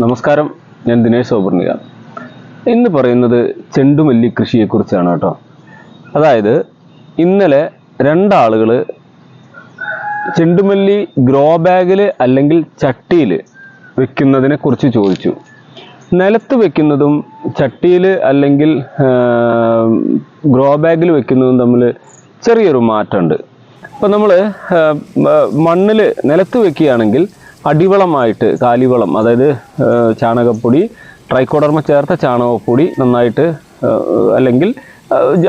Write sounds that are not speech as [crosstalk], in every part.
നമസ്കാരം. ഞാൻ ദിനേശ് സോപർണിക ഇന്ന് പറയുന്നത് ചെണ്ടുമല്ലി കൃഷിയെക്കുറിച്ചാണ് കേട്ടോ. അതായത് ഇന്നലെ രണ്ടാളുകൾ ചെണ്ടുമല്ലി ഗ്രോ ബാഗിൽ അല്ലെങ്കിൽ ചട്ടിയിൽ വെക്കുന്നതിനെ കുറിച്ച് ചോദിച്ചു. നിലത്ത് വെക്കുന്നതും ചട്ടിയിൽ അല്ലെങ്കിൽ ഗ്രോ ബാഗിൽ വെക്കുന്നതും തമ്മിൽ ചെറിയൊരു മാറ്റമുണ്ട്. അപ്പോൾ നമ്മൾ മണ്ണിൽ നിലത്ത് വെക്കുകയാണെങ്കിൽ അടിവളമായിട്ട് കാലിവളം അതായത് ചാണകപ്പൊടി ട്രൈക്കോഡർമ ചേർത്ത ചാണകപ്പൊടി നന്നായിട്ട് അല്ലെങ്കിൽ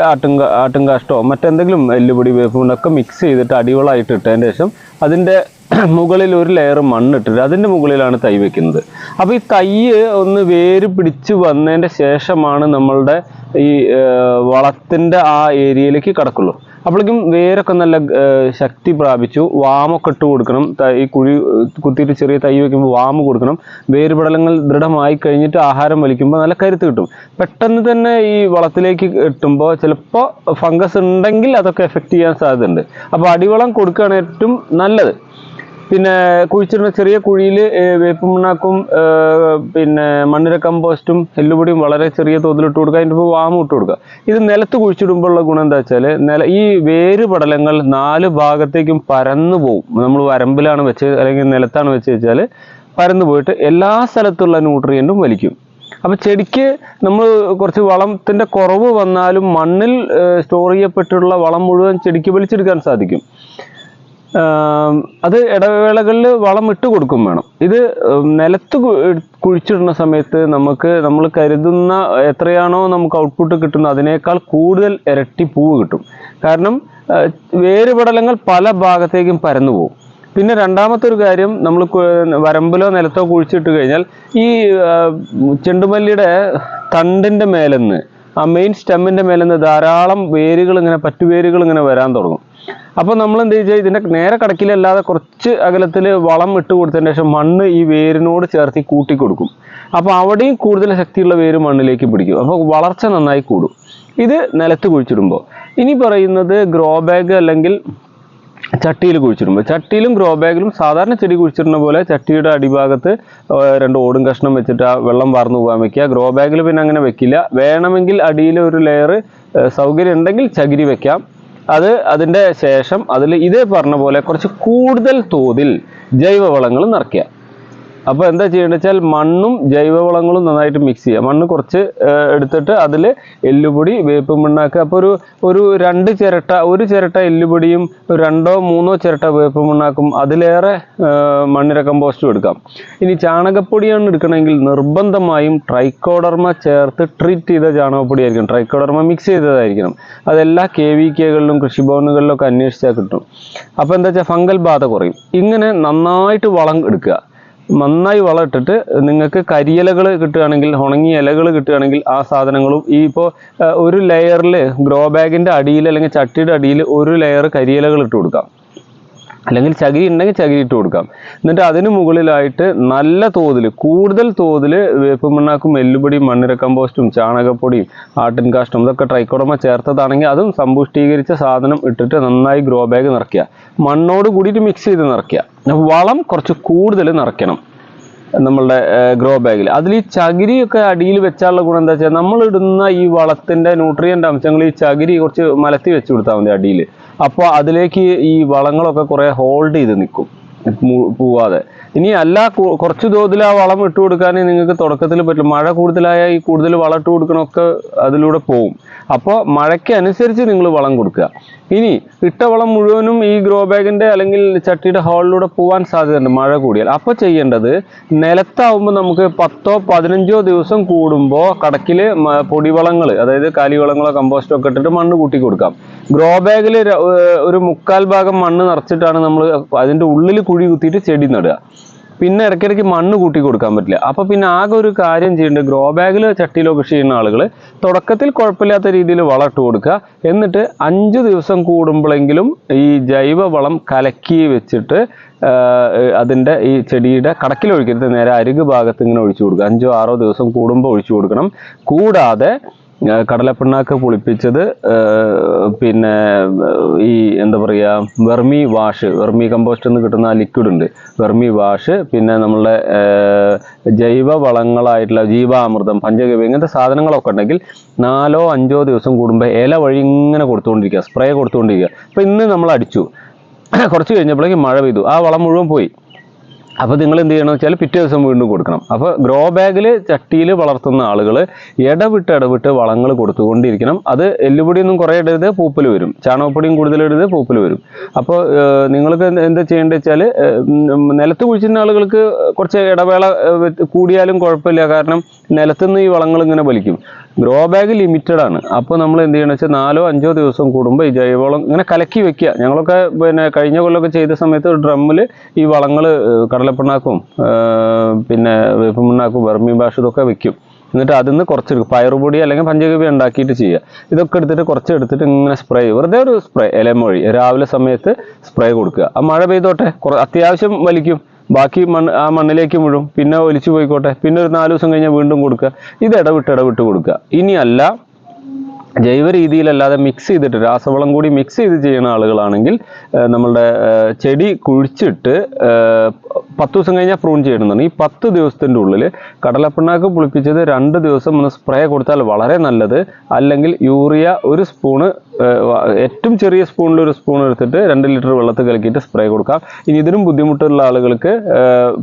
ആട്ടും ആട്ടും കാഷ്ടോ മറ്റെന്തെങ്കിലും എല്ലുപൊടി വേപ്പുണ്ടൊക്കെ മിക്സ് ചെയ്തിട്ട് അടിവളമായിട്ട് ഇട്ടതിന് ശേഷം അതിന്റെ [clears throat] മുകളിൽ ഒരു ലെയർ മണ്ണിട്ടിട്ട് അതിന്റെ മുകളിലാണ് തൈ വെക്കുന്നത്. അപ്പോൾ ഈ തൈ ഒന്ന് വേര് പിടിച്ച് വന്നതിന്റെ ശേഷമാണ് നമ്മളുടെ ഈ വളത്തിന്റെ ആ ഏരിയയിലേക്ക് കടക്കുള്ളൂ. അപ്പോഴേക്കും വേരൊക്കെ നല്ല ശക്തി പ്രാപിച്ചു. വാമൊക്കെ ഇട്ട് കൊടുക്കണം. ഈ കുഴി കുത്തിയിട്ട് ചെറിയ തൈ വയ്ക്കുമ്പോൾ വാമ് കൊടുക്കണം. വേരുപടലങ്ങൾ ദൃഢമായി കഴിഞ്ഞിട്ട് ആഹാരം വലിക്കുമ്പോൾ നല്ല കരുത്ത് കിട്ടും. പെട്ടെന്ന് തന്നെ ഈ വളത്തിലേക്ക് എത്തുമ്പോൾ ചിലപ്പോൾ ഫംഗസ് ഉണ്ടെങ്കിൽ അതൊക്കെ എഫക്റ്റ് ചെയ്യാൻ സാധ്യതയുണ്ട്. അപ്പോൾ അടിവളം കൊടുക്കുകയാണ് ഏറ്റവും നല്ലത്. പിന്നെ കുഴിച്ചിടുന്ന ചെറിയ കുഴിയിൽ വേപ്പ് മണ്ണാക്കും പിന്നെ മണ്ണിര കമ്പോസ്റ്റും എല്ലുപൊടിയും വളരെ ചെറിയ തോതിൽ ഇട്ട് കൊടുക്കുക. അതിന്റെ വാമം ഇട്ട് കൊടുക്കുക. ഇത് നിലത്ത് കുഴിച്ചിടുമ്പോഴുള്ള ഗുണം എന്താ വെച്ചാൽ നില ഈ വേര് പടലങ്ങൾ നാല് ഭാഗത്തേക്കും പരന്നു പോകും നമ്മൾ വരമ്പിലാണ് വെച്ച് അല്ലെങ്കിൽ നിലത്താണ് വെച്ച് വെച്ചാൽ പരന്നു പോയിട്ട് എല്ലാ സ്ഥലത്തുള്ള ന്യൂട്രിയന്റും വലിക്കും. അപ്പൊ ചെടിക്ക് നമ്മൾ കുറച്ച് വളത്തിന്റെ കുറവ് വന്നാലും മണ്ണിൽ സ്റ്റോർ ചെയ്യപ്പെട്ടുള്ള വളം മുഴുവൻ ചെടിക്ക് വലിച്ചെടുക്കാൻ സാധിക്കും. അത് ഇടവേളകളിൽ വളം ഇട്ട് കൊടുക്കും വേണം. ഇത് നിലത്ത് കുഴിച്ചിടുന്ന സമയത്ത് നമുക്ക് നമ്മൾ കരുതുന്ന എത്രയാണോ നമുക്ക് ഔട്ട്പുട്ട് കിട്ടുന്നത് അതിനേക്കാൾ കൂടുതൽ ഇരട്ടി പൂവ് കിട്ടും. കാരണം വേരുപടലങ്ങൾ പല ഭാഗത്തേക്കും പരന്നു പോകും പിന്നെ രണ്ടാമത്തെ ഒരു കാര്യം നമ്മൾ വരമ്പിലോ നിലത്തോ കുഴിച്ചിട്ട് കഴിഞ്ഞാൽ ഈ ചെണ്ടുമല്ലിയുടെ തണ്ടിന്റെ മേലെന്ന് ആ മെയിൻ സ്റ്റെമ്മിന്റെ മേലെന്ന് ധാരാളം വേരുകൾ ഇങ്ങനെ പറ്റുവേരുകൾ ഇങ്ങനെ വരാൻ തുടങ്ങും. അപ്പോൾ നമ്മൾ എന്ത് ചെയ്യുക ഇതിന്റെ നേരെ കടക്കിലല്ലാതെ കുറച്ച് അകലത്തിൽ വളം ഇട്ട് കൊടുത്തതിന് ശേഷം മണ്ണ് ഈ വേരിനോട് ചേർത്തി കൂട്ടി കൊടുക്കും. അപ്പോൾ അവിടെയും കൂടുതൽ ശക്തിയുള്ള വേര് മണ്ണിലേക്ക് പിടിക്കും. അപ്പോൾ വളർച്ച നന്നായി കൂടും. ഇത് നിലത്ത് കുഴിച്ചിടുമ്പോൾ ഇനി പറയുന്നത് ഗ്രോ ബാഗ് അല്ലെങ്കിൽ ചട്ടിയിൽ കുഴിച്ചിടുമ്പോൾ ചട്ടിയിലും ഗ്രോ ബാഗിലും സാധാരണ ചെടി കുഴിച്ചിടുന്ന പോലെ ചട്ടിയുടെ അടിഭാഗത്ത് രണ്ട് ഓടും കഷ്ണം വെച്ചിട്ട് ആ വെള്ളം വാർന്നു പോകാൻ വെക്കുക. ഗ്രോ ബാഗിൽ പിന്നെ അങ്ങനെ വെക്കില്ല. വേണമെങ്കിൽ അടിയിൽ ഒരു ലെയർ സൗകര്യം ഉണ്ടെങ്കിൽ ചകിരി വെക്കാം. അത് അതിന്റെ ശേഷം അതിൽ ഇതേ പറഞ്ഞ പോലെ കുറച്ച് കൂടുതൽ തോതിൽ ജൈവവളങ്ങൾ നിറയ്ക്കുക. അപ്പോൾ എന്താ ചെയ്യേണ്ടത് വെച്ചാൽ മണ്ണും ജൈവവളങ്ങളും നന്നായിട്ട് മിക്സ് ചെയ്യുക. മണ്ണ് കുറച്ച് എടുത്തിട്ട് അതിൽ എല്ലുപൊടി വേപ്പ് മണ്ണാക്കുക. അപ്പോൾ ഒരു ഒരു രണ്ട് ചിരട്ട ഒരു ചിരട്ട എല്ലുപൊടിയും രണ്ടോ മൂന്നോ ചിരട്ട വേപ്പ് മണ്ണാക്കും. അതിലേറെ മണ്ണിര കമ്പോസ്റ്റും എടുക്കാം. ഇനി ചാണകപ്പൊടിയാണ് എടുക്കണമെങ്കിൽ നിർബന്ധമായും ട്രൈക്കോഡർമ ചേർത്ത് ട്രീറ്റ് ചെയ്ത ചാണകപ്പൊടി ആയിരിക്കണം. ട്രൈക്കോഡർമ മിക്സ് ചെയ്തതായിരിക്കണം. അതെല്ലാ കെ വി കെകളിലും കൃഷിഭവനുകളിലൊക്കെ അന്വേഷിച്ചാൽ കിട്ടും. അപ്പോൾ എന്താ വെച്ചാൽ ഫംഗൽ ബാധ കുറയും. ഇങ്ങനെ നന്നായിട്ട് വളം എടുക്കുക. നന്നായി വളമിട്ടിട്ട് നിങ്ങൾക്ക് കരിയിലകൾ കിട്ടുകയാണെങ്കിൽ ഉണങ്ങിയ ഇലകൾ കിട്ടുകയാണെങ്കിൽ ആ സാധനങ്ങളും ഈ ഇപ്പോൾ ഒരു ലെയറിൽ ഗ്രോ ബാഗിന്റെ അടിയിൽ അല്ലെങ്കിൽ ചട്ടിയുടെ അടിയിൽ ഒരു ലെയർ കരിയിലകൾ ഇട്ട് കൊടുക്കാം. അല്ലെങ്കിൽ ചകിരി ഉണ്ടെങ്കിൽ ചകിരി ഇട്ട് കൊടുക്കാം. എന്നിട്ട് അതിന് മുകളിലായിട്ട് നല്ല തോതിൽ കൂടുതൽ തോതിൽ വേപ്പ് മണ്ണാക്കും എല്ലുപൊടിയും മണ്ണിര കമ്പോസ്റ്റും ചാണകപ്പൊടിയും ആട്ടിൻ കാഷ്ടം ഇതൊക്കെ ട്രൈക്കോടമ ചേർത്തതാണെങ്കിൽ അതും സമ്പുഷ്ടീകരിച്ച സാധനം ഇട്ടിട്ട് നന്നായി ഗ്രോ ബാഗ് നിറയ്ക്കുക. മണ്ണോട് കൂടിയിട്ട് മിക്സ് ചെയ്ത് നിറയ്ക്കുക. വളം കുറച്ച് കൂടുതൽ നിറയ്ക്കണം നമ്മളുടെ ഗ്രോ ബാഗിൽ അതിൽ ഈ ചകിരിയൊക്കെ അടിയിൽ വെച്ചാലുള്ള ഗുണം എന്താ വെച്ചാൽ നമ്മളിടുന്ന ഈ വളത്തിന്റെ ന്യൂട്രിയന്റ് അംശങ്ങൾ ഈ ചകിരി കുറച്ച് മലത്തി വെച്ച് കൊടുത്താൽ മതി അടിയിൽ. അപ്പോൾ അതിലേക്ക് ഈ വളങ്ങളൊക്കെ കുറേ ഹോൾഡ് ചെയ്ത് നിൽക്കും. പോവാതെ. ഇനി അല്ല കുറച്ചു തോതിൽ ആ വളം ഇട്ട് കൊടുക്കാനേ നിങ്ങൾക്ക് തുടക്കത്തിൽ പറ്റും മഴ കൂടുതലായാൽ ഈ കൂടുതൽ വളം ഇട്ട് കൊടുക്കണമൊക്കെ അതിലൂടെ പോവും. അപ്പോൾ മഴയ്ക്ക് അനുസരിച്ച് നിങ്ങൾ വളം കൊടുക്കുക. ഇനി ഇട്ട വളം മുഴുവനും ഈ ഗ്രോ ബാഗിന്റെ അല്ലെങ്കിൽ ചട്ടിയുടെ ഹോളിലൂടെ പോകാൻ സാധ്യതയുണ്ട് മഴ കൂടിയാൽ. അപ്പോൾ ചെയ്യേണ്ടത് നിലത്താവുമ്പോൾ നമുക്ക് പത്തോ പതിനഞ്ചോ ദിവസം കൂടുമ്പോൾ കടക്കിൽ പൊടിവളങ്ങൾ അതായത് കാലിവളങ്ങളോ കമ്പോസ്റ്റോ ഒക്കെ ഇട്ടിട്ട് മണ്ണ് കൂട്ടി കൊടുക്കാം. ഗ്രോ ബാഗിൽ ഒരു മുക്കാൽ ഭാഗം മണ്ണ് നിറച്ചിട്ടാണ് നമ്മൾ അതിന്റെ ഉള്ളിൽ കുഴി കുത്തിയിട്ട് ചെടി നടുക. പിന്നെ ഇടയ്ക്കിടയ്ക്ക് മണ്ണ് കൂട്ടി കൊടുക്കാൻ പറ്റില്ല. അപ്പോൾ പിന്നെ ആകെ ഒരു കാര്യം ചെയ്യേണ്ടത് ഗ്രോ ബാഗിൽ ചട്ടിയിലോ കൃഷി ചെയ്യുന്ന ആളുകൾ തുടക്കത്തിൽ കുഴപ്പമില്ലാത്ത രീതിയിൽ വളം ഇട്ട് കൊടുക്കുക. എന്നിട്ട് അഞ്ച് ദിവസം കൂടുമ്പോഴെങ്കിലും ഈ ജൈവവളം കലക്കി വെച്ചിട്ട് അതിന്റെ ഈ ചെടിയുടെ കടക്കിൽ ഒഴിക്കരുത്. നേരെ അരികു ഭാഗത്ത് ഇങ്ങനെ ഒഴിച്ചു കൊടുക്കുക. അഞ്ചോ ആറോ ദിവസം കൂടുമ്പോൾ ഒഴിച്ചു കൊടുക്കണം. കൂടാതെ കടലപ്പിണ്ണാക്ക് പുളിപ്പിച്ചത് പിന്നെ ഈ എന്താ പറയുക വെർമി വാഷ് വെർമി കമ്പോസ്റ്റ് എന്ന് കിട്ടുന്ന ആ ലിക്വിഡ് ഉണ്ട്. വെർമി വാഷ് പിന്നെ നമ്മളുടെ ജൈവ വളങ്ങളായിട്ടുള്ള ജീവാമൃതം പഞ്ചഗവ്യം ഇങ്ങനത്തെ സാധനങ്ങളൊക്കെ ഉണ്ടെങ്കിൽ നാലോ അഞ്ചോ ദിവസം കൂടുമ്പോൾ ഇല വഴി ഇങ്ങനെ കൊടുത്തുകൊണ്ടിരിക്കുക സ്പ്രേ കൊടുത്തുകൊണ്ടിരിക്കുക അപ്പോൾ ഇന്ന് നമ്മൾ അടിച്ചു. [coughs] കുറച്ച് കഴിഞ്ഞപ്പോഴേക്കും മഴ പെയ്തു. ആ വളം മുഴുവൻ പോയി. അപ്പോൾ നിങ്ങൾ എന്ത് ചെയ്യണമെന്ന് വെച്ചാൽ പിറ്റേ ദിവസം വീണ്ടും കൊടുക്കണം. അപ്പോൾ ഗ്രോ ബാഗിൽ ചട്ടിയിൽ വളർത്തുന്ന ആളുകൾ ഇടവിട്ട് ഇടവിട്ട് വളങ്ങൾ കൊടുത്തുകൊണ്ടിരിക്കണം. അത് എല്ലുപൊടിയൊന്നും കുറേ ഇടരുത് പൂപ്പൽ വരും. ചാണകപ്പൊടിയും കൂടുതൽ ഇടരുത് പൂപ്പൽ വരും. അപ്പോൾ നിങ്ങൾക്ക് എന്ത് ചെയ്യേണ്ടത് വെച്ചാൽ നിലത്ത് കുഴിച്ചിരുന്ന ആളുകൾക്ക് കുറച്ച് ഇടവേള കൂടിയാലും കുഴപ്പമില്ല. കാരണം നിലത്തുനിന്ന് ഈ വളങ്ങൾ ഇങ്ങനെ വലിക്കും. ഗ്രോ ബാഗ് ലിമിറ്റഡ് ആണ്. അപ്പോൾ നമ്മൾ എന്ത് ചെയ്യണം വെച്ചാൽ നാലോ അഞ്ചോ ദിവസം കൂടുമ്പോൾ ഈ ജൈവവളം ഇങ്ങനെ കലക്കി വെക്കുക. ഞങ്ങളൊക്കെ പിന്നെ കഴിഞ്ഞ കൊല്ലമൊക്കെ ചെയ്ത സമയത്ത് ഡ്രമ്മിൽ ഈ വളങ്ങൾ കടലപ്പിണ്ണാക്കും പിന്നെ വേപ്പുമിണ്ണാക്കും വെർമി ബാഷ് ഇതൊക്കെ വെക്കും. എന്നിട്ട് അതിൽ നിന്ന് കുറച്ചെടുക്കും പയറുപൊടി അല്ലെങ്കിൽ പഞ്ചഗവി ഉണ്ടാക്കിയിട്ട് ചെയ്യുക. ഇതൊക്കെ എടുത്തിട്ട് കുറച്ച് എടുത്തിട്ട് ഇങ്ങനെ സ്പ്രേ ചെയ്യും വെറുതെ ഒരു സ്പ്രേ ഇലമൊഴി രാവിലെ സമയത്ത് സ്പ്രേ കൊടുക്കുക. ആ മഴ പെയ്തോട്ടെ അത്യാവശ്യം വലിക്കും. ബാക്കി മണ്ണ് ആ മണ്ണിലേക്ക് മുഴുവൻ പിന്നെ ഒലിച്ചു പോയിക്കോട്ടെ. പിന്നെ ഒരു നാല് ദിവസം കഴിഞ്ഞാൽ വീണ്ടും കൊടുക്കുക. ഇത് ഇടവിട്ട് ഇടവിട്ട് കൊടുക്കുക. ഇനിയല്ല ജൈവ രീതിയിലല്ലാതെ മിക്സ് ചെയ്തിട്ട് രാസവളം കൂടി മിക്സ് ചെയ്ത് ചെയ്യുന്ന ആളുകളാണെങ്കിൽ നമ്മളുടെ ചെടി കുഴിച്ചിട്ട് പത്ത് ദിവസം കഴിഞ്ഞാൽ പ്രൂൺ ചെയ്യണമെന്നാണ്. ഈ പത്ത് ദിവസത്തിന്റെ ഉള്ളിൽ കടലപ്പിണ്ണാക്ക് പുളിപ്പിച്ചത് രണ്ട് ദിവസം ഒന്ന് സ്പ്രേ കൊടുത്താൽ വളരെ നല്ലത്. അല്ലെങ്കിൽ യൂറിയ ഒരു സ്പൂണ് ഏറ്റവും ചെറിയ സ്പൂണിൽ ഒരു സ്പൂൺ എടുത്തിട്ട് രണ്ട് ലിറ്റർ വെള്ളത്തിൽ കലക്കിയിട്ട് സ്പ്രേ കൊടുക്കാം. ഇനി ഇതിനും ബുദ്ധിമുട്ടുള്ള ആളുകൾക്ക്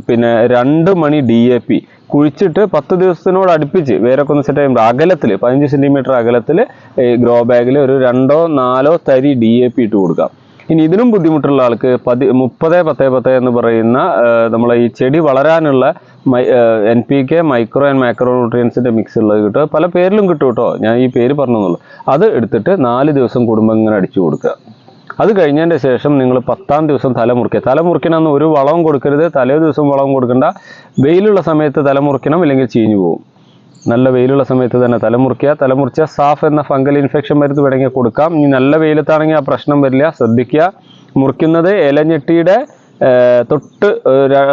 പിന്നെ രണ്ട് മണി ഡി എ പി കുഴിച്ചിട്ട് പത്ത് ദിവസത്തിനോട് അടുപ്പിച്ച് വേരൊക്കെ ഒന്ന് സെറ്റ് ചെയ്യുമ്പോൾ അകലത്തിൽ പതിനഞ്ച് സെന്റിമീറ്റർ അകലത്തിൽ ഗ്രോ ബാഗിൽ ഒരു രണ്ടോ നാലോ തരി ഡി എ പി ഇട്ട് കൊടുക്കാം. ഇനി ഇതിനും ബുദ്ധിമുട്ടുള്ള ആൾക്ക് പതി മുപ്പത് പത്ത് പത്ത് എന്ന് പറയുന്ന നമ്മളെ ഈ ചെടി വളരാനുള്ള N P K micro and micro ന്യൂട്രിയൻസിന്റെ mix ഉള്ളത് കിട്ടും. പല പേരിലും കിട്ടും കേട്ടോ. ഞാൻ ഈ പേര് പറഞ്ഞെന്നുള്ളൂ. അത് എടുത്തിട്ട് നാല് ദിവസം കുടുംബം ഇങ്ങനെ അടിച്ചു കൊടുക്കുക. അത് കഴിഞ്ഞതിന്റെ ശേഷം നിങ്ങൾ പത്താം ദിവസം തല മുറിക്കുക. തല മുറിക്കണമെന്ന് ഒരു വളവും കൊടുക്കരുത്. തലേ ദിവസം വളവും കൊടുക്കണ്ട. വെയിലുള്ള സമയത്ത് തല മുറിക്കണം ഇല്ലെങ്കിൽ ചീഞ്ഞു പോകും നല്ല വെയിലുള്ള സമയത്ത് തന്നെ തലമുറിക്കുക തലമുറിച്ച സാഫ് എന്ന ഫംഗൽ ഇൻഫെക്ഷൻ മരുന്ന് വേണമെങ്കിൽ കൊടുക്കാം. ഇനി നല്ല വെയിലത്താണെങ്കിൽ ആ പ്രശ്നം വരില്ല. ശ്രദ്ധിക്കുക. മുറിക്കുന്നത് ഇലഞ്ഞെട്ടിയുടെ തൊട്ട്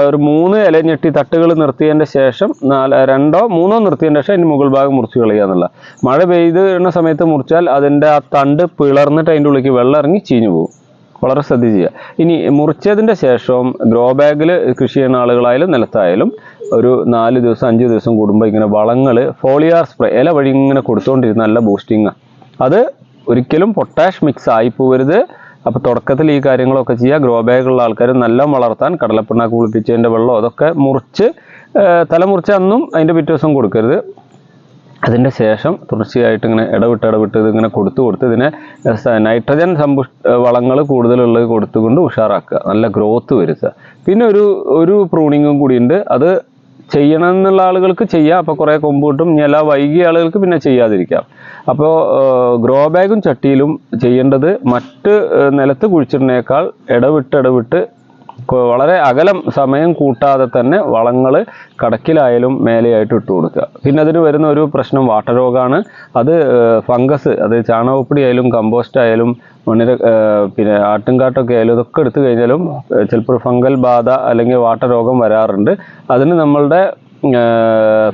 ഒരു മൂന്ന് ഇല മൂന്ന് ഇലഞ്ഞെട്ടി തട്ടുകൾ നിർത്തിയതിന്റെ ശേഷം നാല് രണ്ടോ മൂന്നോ നിർത്തിയതിന്റെ ശേഷം അതിന്റെ മുകൾ ഭാഗം മുറിച്ച് കളയുക എന്നുള്ള. മഴ പെയ്തുന്ന സമയത്ത് മുറിച്ചാൽ അതിന്റെ ആ തണ്ട് പിളർന്നിട്ട് അതിന്റെ ഉള്ളിലേക്ക് വെള്ളം ഇറങ്ങി ചീഞ്ഞു പോകും. വളരെ ശ്രദ്ധിച്ച് ഇനി മുറിച്ചതിന്റെ ശേഷം ഗ്രോ ബാഗിൽ കൃഷി ചെയ്യുന്ന ആളുകളായാലും നിലത്തായാലും ഒരു നാല് ദിവസം അഞ്ച് ദിവസം കൂടുമ്പോൾ ഇങ്ങനെ വളങ്ങൾ ഫോളിയാർ സ്പ്രേ ഇല വഴി ഇങ്ങനെ കൊടുത്തുകൊണ്ടിരുന്ന നല്ല ബൂസ്റ്റിങ്ങാണ് അത് ഒരിക്കലും പൊട്ടാഷ് മിക്സ് ആയി പോകരുത്. അപ്പോൾ തുടക്കത്തിൽ ഈ കാര്യങ്ങളൊക്കെ ചെയ്യുക. ഗ്രോ ബാഗുള്ള ആൾക്കാർ നല്ല വളർത്താൻ കടലപ്പിണ്ണാക്ക് കുളിപ്പിച്ചതിന്റെ വെള്ളം അതൊക്കെ മുറിച്ച് തലമുറിച്ച് തല മുറിച്ച് അന്നും അതിന്റെ പിറ്റേ ദിവസം കൊടുക്കരുത്. അതിന്റെ ശേഷം തുടർച്ചയായിട്ട് ഇങ്ങനെ ഇടവിട്ട് ഇടവിട്ട് ഇതിങ്ങനെ കൊടുത്തു കൊടുത്ത് ഇതിനെ നൈട്രജൻ സമ്പുഷ് വളങ്ങൾ കൂടുതലുള്ളത് കൊടുത്തുകൊണ്ട് ഉഷാറാക്കുക. നല്ല ഗ്രോത്ത് വരുത്തുക. പിന്നെ ഒരു ഒരു പ്രൂണിങ്ങും കൂടിയുണ്ട് അത് ചെയ്യണമെന്നുള്ള ആളുകൾക്ക് ചെയ്യാം. അപ്പോൾ കുറേ കൊമ്പ് കിട്ടും. ഇനി എല്ലാ വൈകിയ ആളുകൾക്ക് പിന്നെ ചെയ്യാതിരിക്കാം. അപ്പോൾ ഗ്രോ ബാഗും ചട്ടിയിലും ചെയ്യേണ്ടത് മറ്റ് നിലത്ത് കുഴിച്ചിടുന്നേക്കാൾ ഇടവിട്ട് ഇടവിട്ട് വളരെ അകലം സമയം കൂട്ടാതെ തന്നെ വളങ്ങൾ കടക്കിലായാലും മേലെയായിട്ട് ഇട്ട് കൊടുക്കുക. പിന്നെ അതിന് വരുന്ന ഒരു പ്രശ്നം വാട്ടരോഗമാണ് അത് ഫംഗസ് അത് ചാണകപ്പൊടി ആയാലും കമ്പോസ്റ്റ് ആയാലും മണ്ണിര പിന്നെ ആട്ടുംകാട്ടൊക്കെ ആയാലും ഇതൊക്കെ എടുത്തു കഴിഞ്ഞാലും ചിലപ്പോൾ ഫംഗൽ ബാധ അല്ലെങ്കിൽ വാട്ടരോഗം വരാറുണ്ട്. അതിന് നമ്മളുടെ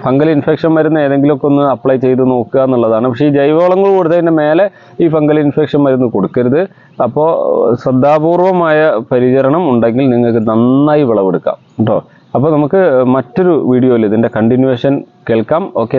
ഫംഗൽ ഇൻഫെക്ഷൻ മരുന്ന് ഏതെങ്കിലുമൊക്കെ ഒന്ന് അപ്ലൈ ചെയ്ത് നോക്കുക എന്നുള്ളതാണ്. പക്ഷേ ഈ ജൈവവളങ്ങൾ കൊടുത്തതിന്റെ മേലെ ഈ ഫംഗൽ ഇൻഫെക്ഷൻ മരുന്ന് കൊടുക്കരുത്. അപ്പോൾ ശ്രദ്ധാപൂർവമായ പരിചരണം ഉണ്ടെങ്കിൽ നിങ്ങൾക്ക് നന്നായി വിളവെടുക്കാം. കേട്ടോ. അപ്പോൾ നമുക്ക് മറ്റൊരു വീഡിയോയിൽ ഇതിന്റെ കണ്ടിന്യൂവേഷൻ കേൾക്കാം. ഓക്കെ.